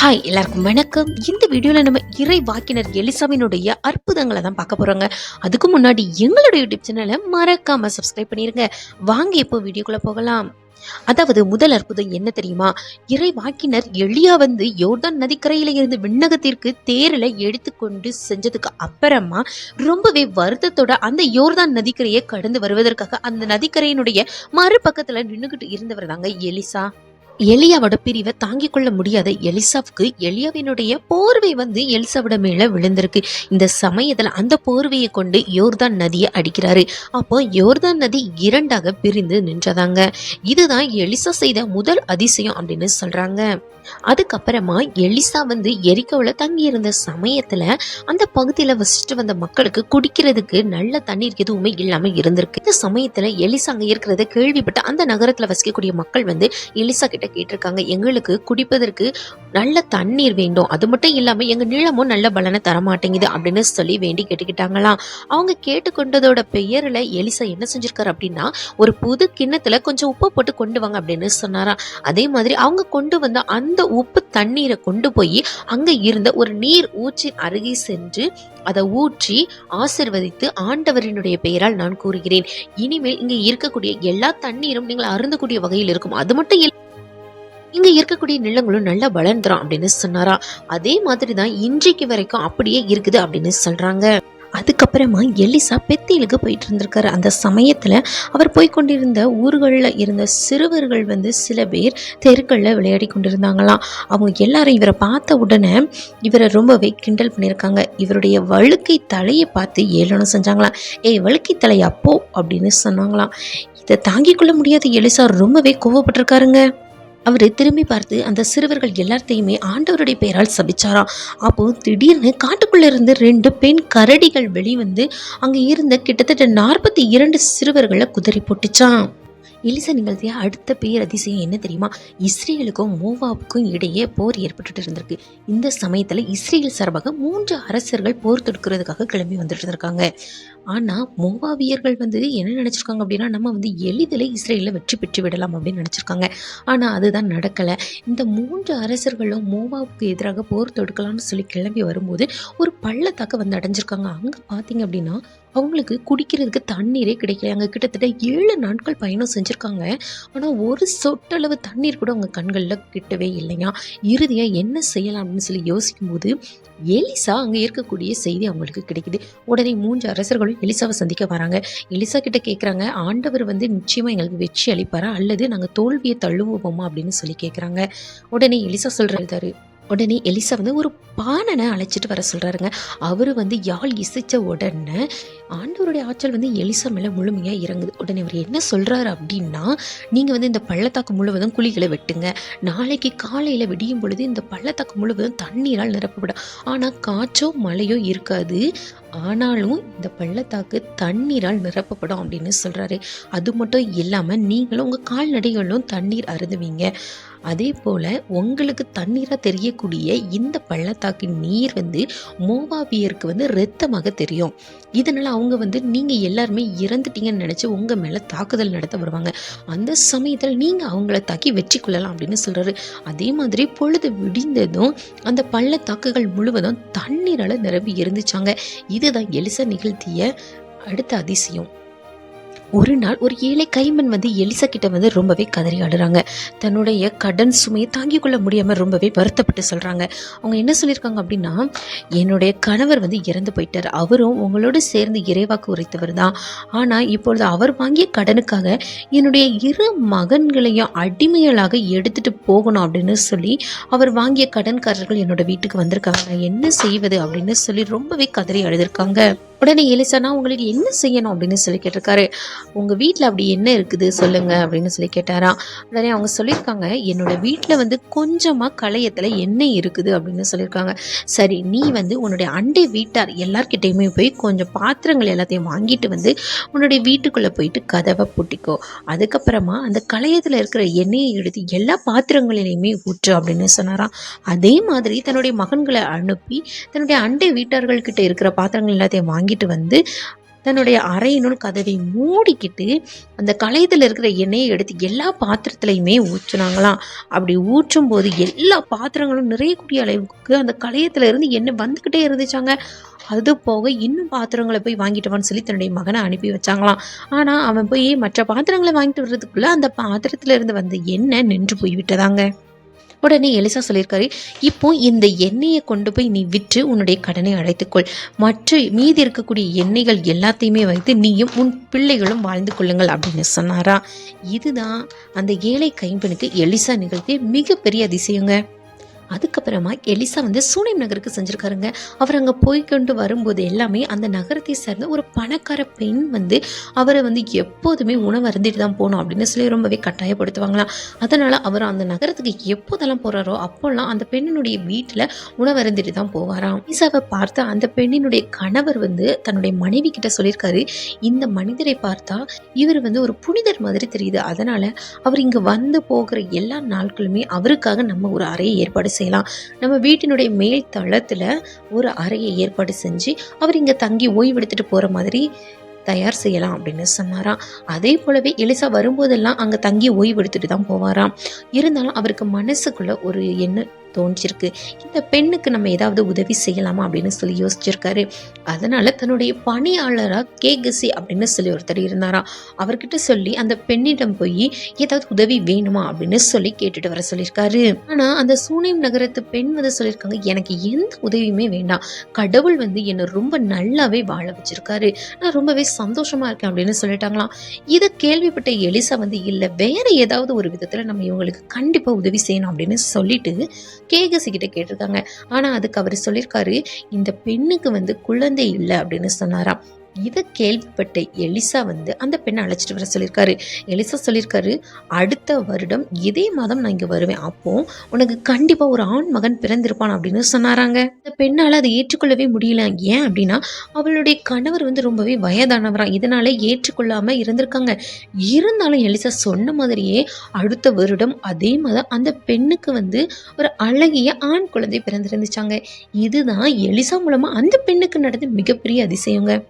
Hi எல்லாருக்கும் வணக்கம். இந்த வீடியோவில் நம்ம இறை வாக்கினர் எலிசாவினுடைய அற்புதங்களை தான் பார்க்க போகிறோங்க அதுக்கு முன்னாடி எங்களுடைய யூடியூப் சேனலை மறக்காமல் சப்ஸ்கிரைப் பண்ணிடுங்க வாங்க இப்போ வீடியோக்குள்ளே போகலாம். அதாவது முதல் அற்புதம் என்ன தெரியுமா? இறை வாக்கினர் எளியா வந்து யோர்தான் நதிக்கரையில இருந்து விண்ணகத்திற்கு தேரில் எடுத்துக்கொண்டு செஞ்சதுக்கு அப்புறமா ரொம்பவே வருத்தத்தோட அந்த யோர்தான் நதிக்கரையை கடந்து வருவதற்காக அந்த நதிக்கரையினுடைய மறுபக்கத்துல நின்றுகிட்டு இருந்தவர் தாங்க எலிசா. எலியாவோட பிரிவை தாங்கிக் கொள்ள முடியாத எலிசாவுக்கு எலியாவினுடைய போர்வை வந்து எலிசாவோட மேல விழுந்திருக்கு. இந்த சமயத்துல அந்த போர்வையை கொண்டு யோர்தான் நதியை அடிக்கிறாரு. அப்போ யோர்தான் நதி இரண்டாக பிரிந்து நின்றதாங்க. இதுதான் எலிசா செய்த முதல் அதிசயம் அப்படின்னு சொல்றாங்க. அதுக்கப்புறமா எலிசா வந்து எரிக்கோவில் தங்கி இருந்த சமயத்துல அந்த பகுதியில வசிச்சுட்டு வந்த மக்களுக்கு குடிக்கிறதுக்கு நல்ல தண்ணீர் எதுவுமே இல்லாம இருந்திருக்கு. இந்த சமயத்துல எலிசா அங்க இருக்கிறத கேள்விப்பட்ட அந்த நகரத்துல வசிக்கக்கூடிய மக்கள் வந்து எலிசா கிட்ட கேட்டிருக்காங்க. எங்களுக்கு குடிப்பதற்கு நல்ல தண்ணீர் வேண்டும். அது மட்டும் இல்லாமல் எங்க நிலமும் நல்ல பலனை தர மாட்டேங்குது அப்படின்னு சொல்லி வேண்டி கேட்டுக்கிட்டாங்களாம். அவங்க கேட்டுக்கொண்டதோட பெயரில் எலிசா என்ன செஞ்சிருக்காரு அப்படின்னா ஒரு புது கிண்ணத்துல கொஞ்சம் உப்பு போட்டு கொண்டு வாங்க அப்படின்னு சொன்னாராம். அதே மாதிரி அவங்க கொண்டு வந்த அந்த உப்பு தண்ணீரை கொண்டு போய் அங்க இருந்த ஒரு நீர் ஊற்றின் அருகே சென்று அதை ஊற்றி ஆசிர்வதித்து ஆண்டவரினுடைய பெயரால் நான் கூறுகிறேன். இனிமேல் இங்கே இருக்கக்கூடிய எல்லா தண்ணீரும் நீங்கள் அருந்தக்கூடிய வகையில் இருக்கும். அது மட்டும் இல்லை இங்க இருக்கக்கூடிய நிலங்களும் நல்லா வளர்ந்துரும் அப்படின்னு சொன்னாரா? அதே மாதிரி தான் இன்றைக்கு வரைக்கும் அப்படியே இருக்குது அப்படின்னு சொல்றாங்க. அதுக்கப்புறமா எலிசா பெத்தியிலுக்கு போயிட்டு இருந்திருக்காரு. அந்த சமயத்தில் அவர் போய் கொண்டிருந்த ஊர்களில் இருந்த சிறுவர்கள் வந்து சில பேர் தெருக்களில் விளையாடி கொண்டிருந்தாங்களாம். அவங்க எல்லாரும் இவரை பார்த்த உடனே இவரை ரொம்பவே கிண்டல் பண்ணியிருக்காங்க. இவருடைய வழுக்கை தலையை பார்த்து ஏளனம் செஞ்சாங்களாம். ஏய் வழுக்கை தலை அப்போ அப்படின்னு சொன்னாங்களாம். இதை தாங்கிக் கொள்ள முடியாத எலிசா ரொம்பவே கோவப்பட்டிருக்காருங்க. அவர் திரும்பி பார்த்து அந்த சிறுவர்கள் எல்லாத்தையுமே ஆண்டவருடைய பெயரால் சபிச்சாராம். அப்போ திடீர்னு காட்டுக்குள்ளே இருந்து ரெண்டு பெண் கரடிகள் வெளிவந்து அங்கே இருந்த கிட்டத்தட்ட நாற்பத்தி இரண்டு சிறுவர்களை குதறி போட்டுச்சான் எலிசா நிகழ்த்திய அடுத்த பேர் அதிசயம் என்ன தெரியுமா? இஸ்ரேலுக்கும் மோவாவுக்கும் இடையே போர் ஏற்பட்டுட்டு இருந்திருக்கு. இந்த சமயத்துல இஸ்ரேல் சார்பாக மூன்று அரசர்கள் போர் தொடுக்கிறதுக்காக கிளம்பி வந்துட்டு இருந்திருக்காங்க. ஆனா மோவாவியர்கள் வந்து என்ன நினைச்சிருக்காங்க அப்படின்னா நம்ம வந்து எளிதில் இஸ்ரேலில் வெற்றி பெற்று விடலாம் அப்படின்னு நினச்சிருக்காங்க. ஆனால் அதுதான் நடக்கலை. இந்த மூன்று அரசர்களும் மோவாவுக்கு எதிராக போர் தொடுக்கலாம்னு சொல்லி கிளம்பி வரும்போது ஒரு பள்ளத்தாக்க வந்து அடைஞ்சிருக்காங்க. அங்கே பார்த்தீங்க அப்படின்னா அவங்களுக்கு குடிக்கிறதுக்கு தண்ணீரே கிடைக்கல. அங்கே கிட்டத்தட்ட ஏழு நாட்கள் பயணம் செஞ்சுருக்காங்க. ஆனால் ஒரு சொட்டளவு தண்ணீர் கூட அவங்க கண்களில் கிட்டவே இல்லையா? இறுதியாக என்ன செய்யலாம் அப்படின்னு சொல்லி யோசிக்கும்போது எலிசா அங்கே இருக்கக்கூடிய செய்தி அவங்களுக்கு கிடைக்குது. உடனே மூன்று அரசர்களும் எலிசாவை சந்திக்க வராங்க. எலிசா கிட்ட கேட்குறாங்க ஆண்டவர் வந்து நிச்சயமாக எங்களுக்கு வெற்றி அளிப்பாரா? அல்லது நாங்கள் தோல்வியை தள்ளுவோமா? அப்படின்னு சொல்லி கேட்குறாங்க உடனே எலிசா சொல்கிறாரு உடனே எலிசா வந்து ஒரு பாணனை அழைச்சிட்டு வர சொல்கிறாருங்க அவர் வந்து யாழ் இசைச்ச உடனே ஆண்டவருடைய ஆற்றல் வந்து எலிசா மேலே முழுமையாக இறங்குது. உடனே அவர் என்ன சொல்கிறாரு அப்படின்னா நீங்கள் வந்து இந்த பள்ளத்தாக்கு முழுவதும் குழிகளை வெட்டுங்க. நாளைக்கு காலையில் விடியும் பொழுது இந்த பள்ளத்தாக்கு முழுவதும் தண்ணீரால் நிரப்பப்படும். ஆனால் காற்றோ மழையோ இருக்காது. ஆனாலும் இந்த பள்ளத்தாக்கு தண்ணீரால் நிரப்பப்படும் அப்படின்னு சொல்கிறாரு அது மட்டும் இல்லாமல் நீங்களும் உங்கள் கால்நடைகளும் தண்ணீர் அருந்துவீங்க. அதே போல் உங்களுக்கு தண்ணீராக தெரியக்கூடிய இந்த பள்ளத்தாக்கின் நீர் வந்து மோவாபியருக்கு வந்து ரத்தமாக தெரியும். இதனால் அவங்க வந்து நீங்கள் எல்லாருமே இறந்துட்டீங்கன்னு நினச்சி உங்கள் மேலே தாக்குதல் நடத்த வருவாங்க. அந்த சமயத்தில் நீங்கள் அவங்கள தாக்கி வெற்றி கொள்ளலாம் அப்படின்னு சொல்கிறாரு அதே மாதிரி பொழுது விடிந்ததும் அந்த பள்ளத்தாக்குகள் முழுவதும் தண்ணீரால் நிரம்பி இருந்துச்சாங்க. இதுதான் எலிசா நிகழ்த்திய அடுத்த அதிசயம். ஒரு நாள் ஒரு ஏழை கைமன் வந்து எலிசா கிட்ட வந்து ரொம்பவே கதறி ஆடுறாங்க. தன்னுடைய கடன் சுமையை தாங்கிக் கொள்ள முடியாமல் ரொம்பவே வருத்தப்பட்டு சொல்கிறாங்க அவங்க என்ன சொல்லியிருக்காங்க அப்படின்னா என்னுடைய கணவர் வந்து இறந்து போயிட்டார். அவரும் உங்களோடு சேர்ந்து இறைவாக்கு உரைத்தவர் தான். ஆனால் இப்பொழுது அவர் வாங்கிய கடனுக்காக என்னுடைய இரு மகன்களையும் அடிமைகளாக எடுத்துகிட்டு போகணும் அப்படின்னு சொல்லி அவர் வாங்கிய கடன்காரர்கள் என்னோட வீட்டுக்கு வந்திருக்காங்க. நான் என்ன செய்வது அப்படின்னு சொல்லி ரொம்பவே கதறி அழுதிருக்காங்க. உடனே எலிசானா உங்களுக்கு என்ன செய்யணும்? அப்படின்னு சொல்லி கேட்டிருக்காரு. உங்கள் வீட்டில் அப்படி என்ன இருக்குது? சொல்லுங்க. அப்படின்னு சொல்லி கேட்டாராம். உடனே அவங்க சொல்லியிருக்காங்க என்னோட வீட்டில் வந்து கொஞ்சமாக களையத்தில் என்ன இருக்குது அப்படின்னு சொல்லியிருக்காங்க. சரி நீ வந்து உன்னுடைய அண்டை வீட்டார் எல்லார்கிட்டையுமே போய் கொஞ்சம் பாத்திரங்கள் எல்லாத்தையும் வாங்கிட்டு வந்து உன்னுடைய வீட்டுக்குள்ளே போயிட்டு கதவை பூட்டிக்கோ. அதுக்கப்புறமா அந்த களையத்தில் இருக்கிற எண்ணெயை எடுத்து எல்லா பாத்திரங்களிலையுமே ஊற்று அப்படின்னு சொன்னாராம். அதே மாதிரி தன்னுடைய மகன்களை அனுப்பி தன்னுடைய அண்டை வீட்டார்கள்கிட்ட இருக்கிற பாத்திரங்கள் எல்லாத்தையும் வாங்கி வாங்கிட்டு வந்து தன்னுடைய அறையினுள் கதவை மூடிக்கிட்டு அந்த களையத்தில் இருக்கிற எண்ணெயை எடுத்து எல்லா பாத்திரத்துலையுமே ஊற்றுனாங்களாம். அப்படி ஊற்றும் போது எல்லா பாத்திரங்களும் நிறையக்கூடிய அளவுக்கு அந்த களையத்துல இருந்து எண்ணெய் வந்துக்கிட்டே இருந்துச்சாங்க. அது போக இன்னும் பாத்திரங்களை போய் வாங்கிட்டு வான்னு சொல்லி தன்னுடைய மகனை அனுப்பி வச்சாங்களாம். ஆனால் அவன் போய் மற்ற பாத்திரங்களை வாங்கிட்டு வர்றதுக்குள்ள அந்த பாத்திரத்துல இருந்து வந்த எண்ணெய் நின்று போய் விட்டதாங்க. உடனே எலிசா சொல்லியிருக்காரு இப்போ இந்த எண்ணெயை கொண்டு போய் நீ விற்று உன்னுடைய கடனை அழைத்துக்கொள் மற்ற மீதி இருக்கக்கூடிய எண்ணெய்கள் எல்லாத்தையுமே வைத்து நீயும் உன் பிள்ளைகளும் வாழ்ந்து கொள்ளுங்கள் அப்படின்னு சொன்னாரா. இதுதான் அந்த ஏழை கைம்பெண்ணுக்கு எலிசா நிகழ்த்திய மிகப்பெரிய அதிசயங்க. அதுக்கப்புறமா எலிசா வந்து சூனியம் நகருக்கு செஞ்சிருக்காருங்க. அவர் அங்கே போய் கொண்டு வரும்போது எல்லாமே அந்த நகரத்தை சேர்ந்த ஒரு பணக்கார பெண் வந்து அவரை வந்து எப்போதுமே உணவு அருந்திட்டு தான் போகணும் அப்படின்னு சொல்லி ரொம்பவே கட்டாயப்படுத்துவாங்களாம். அதனால் அவர் அந்த நகரத்துக்கு எப்போதெல்லாம் போகிறாரோ அப்போல்லாம் அந்த பெண்ணினுடைய வீட்டில் உணவு அருந்திட்டு தான் போவாராம். எலிசாவை பார்த்து அந்த பெண்ணினுடைய கணவர் வந்து தன்னுடைய மனைவி கிட்ட சொல்லியிருக்காரு இந்த மனிதரை பார்த்தா இவர் வந்து ஒரு புனிதர் மாதிரி தெரியுது. அதனால் அவர் இங்கே வந்து போகிற எல்லா நாட்களுமே அவருக்காக நம்ம ஒரு அறையை ஏற்பாடு செய்யலாம். நம்ம வீட்டினுடைய மேல் தளத்தில் ஒரு அறையை ஏற்பாடு செஞ்சு அவர் இங்கே தங்கி ஓய்வெடுத்துட்டு போகிற மாதிரி தயார் செய்யலாம் அப்படின்னு சொன்னாராம். அதே போலவே எலிசா வரும்போதெல்லாம் அங்கே தங்கி ஓய்வெடுத்துட்டு தான் போவாராம். இருந்தாலும் அவருக்கு மனசுக்குள்ள ஒரு எண்ணம் தோன்றிருக்கு இந்த பெண்ணுக்கு நம்ம ஏதாவது உதவி செய்யலாமா அப்படின்னு சொல்லி யோசிச்சிருக்காரு. அதனால தன்னுடைய பணியாளராக கேகசி அப்படின்னு சொல்லி ஒருத்தர் இருந்தாராம் அவர்கிட்ட சொல்லி அந்த பெண்ணிடம் போய் ஏதாவது உதவி வேணுமா அப்படின்னு சொல்லி கேட்டுட்டு வர சொல்லியிருக்காரு. ஆனால் அந்த சூனியம் நகரத்து பெண் வந்து சொல்லியிருக்காங்க எனக்கு எந்த உதவியுமே வேண்டாம். கடவுள் வந்து என்னை ரொம்ப நல்லாவே வாழ வச்சிருக்காரு. நான் ரொம்பவே சந்தோஷமாக இருக்கேன் அப்படின்னு சொல்லிட்டாங்களாம். இதை கேள்விப்பட்ட எலிசா வந்து இல்லை வேற ஏதாவது ஒரு விதத்தில் நம்ம இவங்களுக்கு கண்டிப்பாக உதவி செய்யணும் அப்படின்னு சொல்லிட்டு கேகசி கிட்ட கேட்டிருக்காங்க. ஆனா அதுக்கு அவர் சொல்லியிருக்காரு இந்த பெண்ணுக்கு வந்து குழந்தை இல்லை அப்படின்னு சொன்னாராம். இதை கேள்விப்பட்ட எலிசா வந்து அந்த பெண்ணை அழைச்சிட்டு வர சொல்லியிருக்காரு. எலிசா சொல்லியிருக்காரு அடுத்த வருடம் இதே மாதம் நான் இங்கே வருவேன். அப்போ உனக்கு கண்டிப்பாக ஒரு ஆண் மகன் பிறந்திருப்பான் அப்படின்னு சொன்னாராங்க. இந்த பெண்ணால் அதை ஏற்றுக்கொள்ளவே முடியல. ஏன் அப்படின்னா அவளுடைய கணவர் வந்து ரொம்பவே வயதானவராக இதனால ஏற்றுக்கொள்ளாமல் இருந்திருக்காங்க. இருந்தாலும் எலிசா சொன்ன மாதிரியே அடுத்த வருடம் அதே மாதம் அந்த பெண்ணுக்கு வந்து ஒரு அழகிய ஆண் குழந்தை பிறந்திருந்துச்சாங்க. இதுதான் எலிசா மூலமாக அந்த பெண்ணுக்கு நடந்த மிகப்பெரிய அதிசயங்க.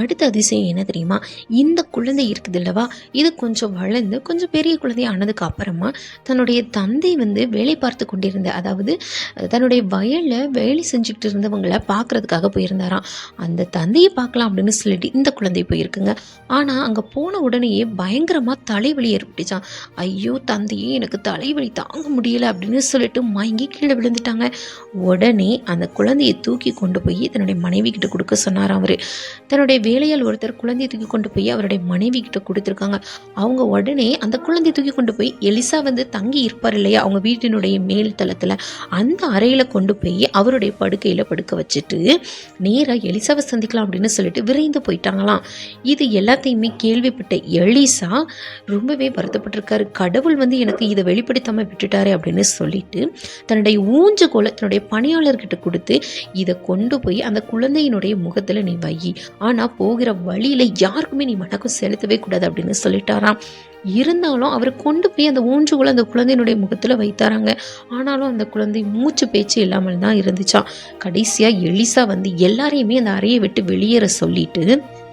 அடுத்த அதிசயம் என்ன தெரியுமா? இந்த குழந்தை இருக்குது இல்லவா இது கொஞ்சம் வளர்ந்து கொஞ்சம் பெரிய குழந்தை ஆனதுக்கு அப்புறமா தன்னுடைய தந்தை வந்து வேலை பார்த்து கொண்டிருந்த அதாவது தன்னுடைய வயலில் வேலை செஞ்சுக்கிட்டு இருந்தவங்களை பார்க்கறதுக்காக போயிருந்தாராம். அந்த தந்தையை பார்க்கலாம் அப்படின்னு சொல்லிட்டு இந்த குழந்தை போயிருக்குங்க. ஆனால் அங்கே போன உடனேயே பயங்கரமாக தலைவலி ஏற்பட்டுச்சான் ஐயோ தந்தையே எனக்கு தலைவலி தாங்க முடியல அப்படின்னு சொல்லிட்டு மயங்கி கீழே விழுந்துட்டாங்க. உடனே அந்த குழந்தையை தூக்கி கொண்டு போய் தன்னுடைய மனைவி கிட்ட கொடுக்க சொன்னாராம் அவர். தன்னுடைய வேலையால் ஒருத்தர் குழந்தையை தூக்கி கொண்டு போய் அவருடைய மனைவி கிட்ட கொடுத்துருக்காங்க. அவங்க உடனே அந்த குழந்தையை தூக்கி கொண்டு போய் எலிசா வந்து தங்கி இருப்பார் இல்லையா? அவங்க வீட்டினுடைய மேல் தளத்தில் அந்த அறையில் கொண்டு போய் அவருடைய படுக்கையில் படுக்க வச்சுட்டு நேராக எலிசாவை சந்திக்கலாம் அப்படின்னு சொல்லிட்டு விரைந்து போயிட்டாங்களாம். இது எல்லாத்தையுமே கேள்விப்பட்ட எலிசா ரொம்பவே வருத்தப்பட்டிருக்காரு. கடவுள் வந்து எனக்கு இதை வெளிப்படுத்தாமல் விட்டுட்டாரு அப்படின்னு சொல்லிட்டு தன்னுடைய ஊஞ்சகோலை தன்னுடைய பணியாளர்கிட்ட கொடுத்து இதை கொண்டு போய் அந்த குழந்தையினுடைய முகத்தில் நீ வை. ஆனால் போகிற வழியில் யாருக்குமே நீ வணக்கம் செலுத்தவே கூடாது அப்படின்னு சொல்லிட்டாராம். இருந்தாலும் அவர் கொண்டு போய் அந்த ஊன்றுகோலை அந்த குழந்தையினுடைய முகத்தில் வைத்தாராங்க. ஆனாலும் அந்த குழந்தை மூச்சு பேச்சு இல்லாமல் தான் இருந்துச்சான் கடைசியாக எலிசா வந்து எல்லாரையுமே அந்த அறையை விட்டு வெளியேற சொல்லிட்டு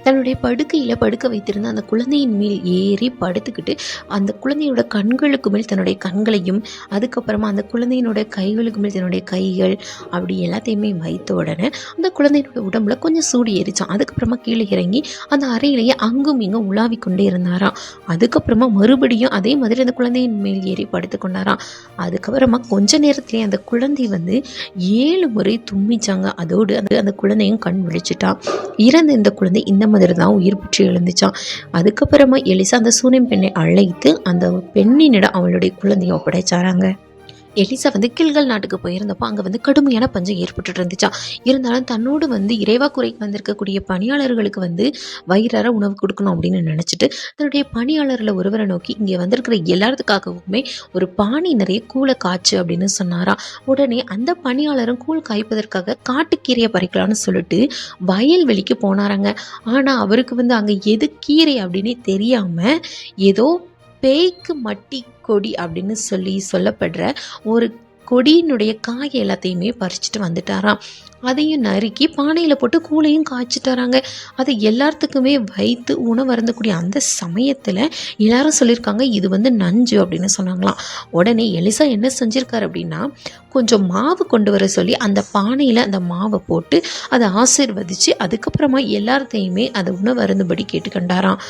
தன்னுடைய படுக்கையில் படுக்க வைத்திருந்த அந்த குழந்தையின் மேல் ஏறி படுத்துக்கிட்டு அந்த குழந்தையோட கண்களுக்கு மேல் தன்னுடைய கண்களையும் அதுக்கப்புறமா அந்த குழந்தையினோட கைகளுக்கு மேல் தன்னுடைய கைகள் அப்படி எல்லாத்தையுமே வைத்த உடனே அந்த குழந்தையினோட உடம்புல கொஞ்சம் சூடு ஏறிச்சான். அதுக்கப்புறமா கீழே இறங்கி அந்த அறையிலேயே அங்கும் இங்கும் உலாவி கொண்டே இருந்தாராம். அதுக்கப்புறமா மறுபடியும் அதே மாதிரி அந்த குழந்தையின் மேல் ஏறி படுத்து கொண்டாராம். அதுக்கப்புறமா கொஞ்ச நேரத்திலேயே அந்த குழந்தை வந்து ஏழு முறை தும்மிச்சாங்க. அதோடு அந்த அந்த குழந்தையும் கண் விழிச்சிட்டான் இறந்த இந்த குழந்தை இந்த மாதிரி தான் உயிர் பெற்று எழுந்துச்சான் அதுக்கப்புறமா எலிசா அந்த சூனியம் பெண்ணை அழைத்து அந்த பெண்ணினிடம் அவளுடைய குழந்தையை ஒப்படைச்சாராங்க. எலிசா வந்து கில்கள் நாட்டுக்கு போயிருந்தப்போ அங்கே வந்து கடுமையான பஞ்சம் ஏற்பட்டுட்டு இருந்துச்சா. இருந்தாலும் தன்னோடு வந்து இறைவா குறைக்கு வந்திருக்கக்கூடிய பணியாளர்களுக்கு வந்து வயிறார உணவு கொடுக்கணும் அப்படின்னு நினச்சிட்டு தன்னுடைய பணியாளரில் ஒருவரை நோக்கி இங்கே வந்திருக்கிற எல்லாத்துக்காகவுமே ஒரு பானை நிறைய கூளை காய்ச்சு அப்படின்னு சொன்னாரா. உடனே அந்த பணியாளரும் கூழ் காய்ப்பதற்காக காட்டுக்கீரையை பறிக்கலாம்னு சொல்லிட்டு வயல்வெளிக்கு போனாராங்க. ஆனால் அவருக்கு வந்து அங்கே எது கீரை அப்படின்னு தெரியாமல் ஏதோ பேய்க்கு மட்டி கொடி அப்படின்னு சொல்லி சொல்லப்படுற ஒரு கொடியினுடைய காய் எல்லாத்தையுமே பறிச்சுட்டு வந்துட்டாராம். அதையும் நறுக்கி பானையில் போட்டு கூழையும் காய்ச்சிட்டாராங்க அது எல்லாத்துக்குமே வைத்து உணவு அறந்தக்கூடிய அந்த சமயத்தில் எல்லாரும் சொல்லியிருக்காங்க இது வந்து நஞ்சு அப்படின்னு சொன்னாங்களாம். உடனே எலிசா என்ன செஞ்சுருக்காரு அப்படின்னா கொஞ்சம் மாவு கொண்டு வர சொல்லி அந்த பானையில் அந்த மாவை போட்டு அதை ஆசிர்வதித்து அதுக்கப்புறமா எல்லாத்தையுமே அதை உணவு அருந்தும்படி கேட்டுக்கண்டாராம்.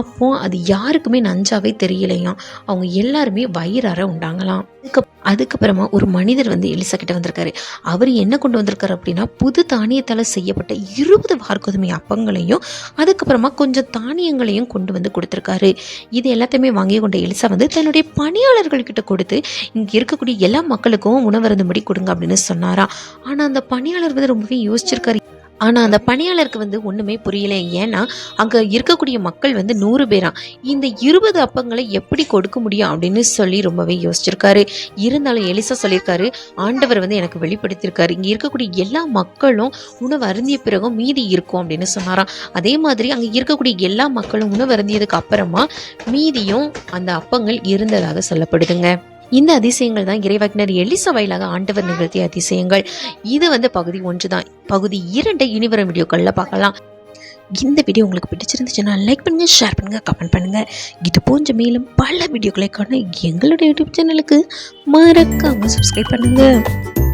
அப்போ அது யாருக்குமே நஞ்சாவே தெரியலையாம். அவங்க எல்லாருமே வயிறார உண்டாங்களாம். அதுக்கு அதுக்கப்புறமா ஒரு மனிதர் வந்து எலிசா கிட்ட வந்திருக்காரு. அவர் என்ன கொண்டு வந்திருக்காரு அப்படின்னா புது தானியத்தால் செய்யப்பட்ட இருபது வார்கோதுமை அப்பங்களையும் அதுக்கப்புறமா கொஞ்சம் தானியங்களையும் கொண்டு வந்து கொடுத்துருக்காரு. இது எல்லாத்தையுமே வாங்கி கொண்ட எலிசா வந்து தன்னுடைய பணியாளர்கள்கிட்ட கொடுத்து இங்கே இருக்கக்கூடிய எல்லா மக்களுக்கும் உணவருந்தும்படி கொடுங்க அப்படின்னு சொன்னாரா. ஆனால் அந்த பணியாளர் வந்து ரொம்பவே யோசிச்சிருக்காரு. ஆனால் அந்த பணியாளருக்கு வந்து ஒன்றுமே புரியல. ஏன்னா அங்கே இருக்கக்கூடிய மக்கள் வந்து நூறு பேரா. இந்த இருபது அப்பங்களை எப்படி கொடுக்க முடியும் அப்படின்னு சொல்லி ரொம்பவே யோசிச்சிருக்காரு. இருந்தாலும் எலிசா சொல்லியிருக்காரு ஆண்டவர் வந்து எனக்கு வெளிப்படுத்தியிருக்காரு. இங்கே இருக்கக்கூடிய எல்லா மக்களும் உணவு அருந்திய பிறகும் மீதி இருக்கும் அப்படின்னு சொன்னாராம் அதே மாதிரி அங்கே இருக்கக்கூடிய எல்லா மக்களும் உணவு அருந்தியதுக்கு அப்புறமா மீதியும் அந்த அப்பங்கள் இருந்ததாக சொல்லப்படுதுங்க. இந்த அதிசயங்கள் தான் இறைவக்னர் எலிசா வாயிலாக ஆண்டவர் நிகழ்த்திய அதிசயங்கள். இது வந்து பகுதி ஒன்று தான் பகுதி இரண்டை இனிவரும் வீடியோக்களில் பார்க்கலாம். இந்த வீடியோ உங்களுக்கு பிடிச்சிருந்துச்சுன்னா லைக் பண்ணுங்கள் ஷேர் பண்ணுங்க கமெண்ட் பண்ணுங்கள் இது போன்ற மேலும் பல வீடியோக்களை காண எங்களுடைய யூடியூப் சேனலுக்கு மறக்காமல் சப்ஸ்கிரைப் பண்ணுங்கள்